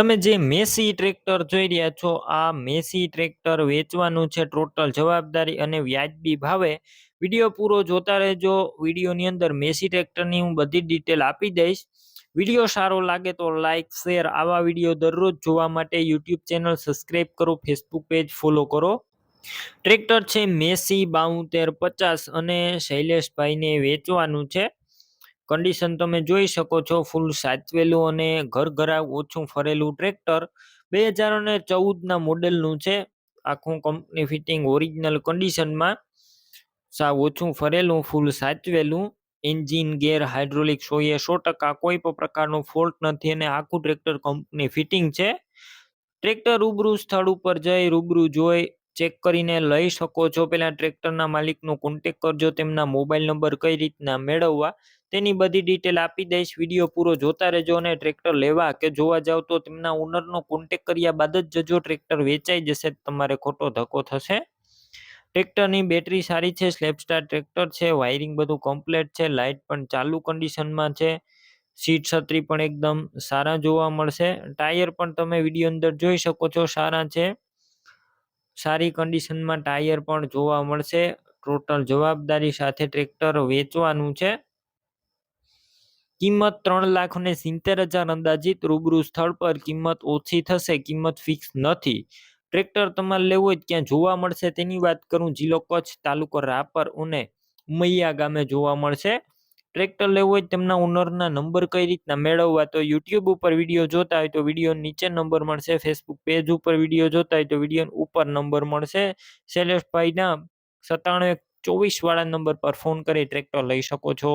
તમે જે Massey tractor જોઈ રહ્યા છો, આ મેસી ટ્રેક્ટર વેચવાનું છે ટોટલ જવાબદારી અને વ્યાજબી ભાવે. વીડિયો પૂરો જોતા રહેજો. વિડીયોની અંદર મેસી ટ્રેક્ટરની હું બધી ડિટેલ આપી દઈશ. વીડિયો સારો લાગે તો લાઇક શેર આવા વીડિયો દરરોજ જોવા માટે યુટ્યુબ ચેનલ સબસ્ક્રાઈબ કરો ફેસબુક પેજ ફોલો કરો. ટ્રેક્ટર છે મેસી બાઉતેર પચાસ અને શૈલેષભાઈને વેચવાનું છે. કન્ડિશન તમે જોઈ શકો છો ફૂલ સાચવેલું અને ઘર ઘરાવ ઓછું ફરેલું ટ્રેક્ટર બે હજાર અને ચૌદના મોડેલનું છે. આખું કંપની ફિટિંગ ઓરિજિનલ કન્ડિશનમાં સાવ ઓછું ફરેલું ફૂલ સાચવેલું. એન્જિન ગેર હાઇડ્રોલિક સોએ સો ટકા કોઈ પણ પ્રકારનો ફોલ્ટ નથી અને આખું ટ્રેક્ટર કંપની ફિટિંગ છે. ટ્રેક્ટર રૂબરૂ સ્થળ ઉપર જઈ, રૂબરૂ જોઈ ચેક કરીને લઈ શકો છો. પહેલાં ટ્રેક્ટરના માલિકનો કોન્ટેક કરજો, તેમના મોબાઈલ નંબર કઈ રીતના મેળવવા. તેની બધી ડિટેલ આપી દઈશ. વીડિયો પૂરો જોતા રહેજો અને ટ્રેક્ટર લેવા કે જોવા જાવ તો તેમના ઓનરનો કોન્ટેક કર્યા બાદ જ જજો ટ્રેક્ટર વેચાઈ જશે તમારે ખોટો ધક્કો થશે. ટ્રેક્ટરની બેટરી સારી છે સ્લેપસ્ટાર ટ્રેક્ટર છે વાયરિંગ બધું કમ્પ્લેટ છે લાઇટ પણ ચાલુ કન્ડિશનમાં છે. સીટ છત્રી પણ એકદમ સારા જોવા મળશે. ટાયર પણ તમે વીડિયો અંદર જોઈ શકો છો, સારા છે. સારી કન્ડિશનમાં ટાયર પણ જોવા મળશે. ટોટલ જવાબદારી સાથે ટ્રેક્ટર વેચવાનું છે. કિંમત ત્રણ લાખ અને સિત્તેર હજાર અંદાજિત રૂબરૂ સ્થળ પર કિંમત ઓછી થશે, કિંમત ફિક્સ નથી. ટ્રેક્ટર તમારે લેવું હોય ક્યાં જોવા મળશે. તેની વાત કરું જિલ્લો કચ્છ તાલુકો રાપર અને ઉમૈયા ગામે જોવા મળશે. ટ્રેક્ટર લેવું હોય તેમના ઓનરના નંબર કઈ રીતના મેળવવા તો યુટ્યુબ ઉપર વીડિયો જોતા હોય તો વીડિયો નીચે નંબર મળશે. ફેસબુક પેજ ઉપર વીડિયો જોતા હોય તો વીડિયો ઉપર નંબર મળશે. શૈલેષભાઈના સત્તાણું એક ચોવીસ વાળા નંબર પર ફોન કરી ટ્રેક્ટર લઈ શકો છો.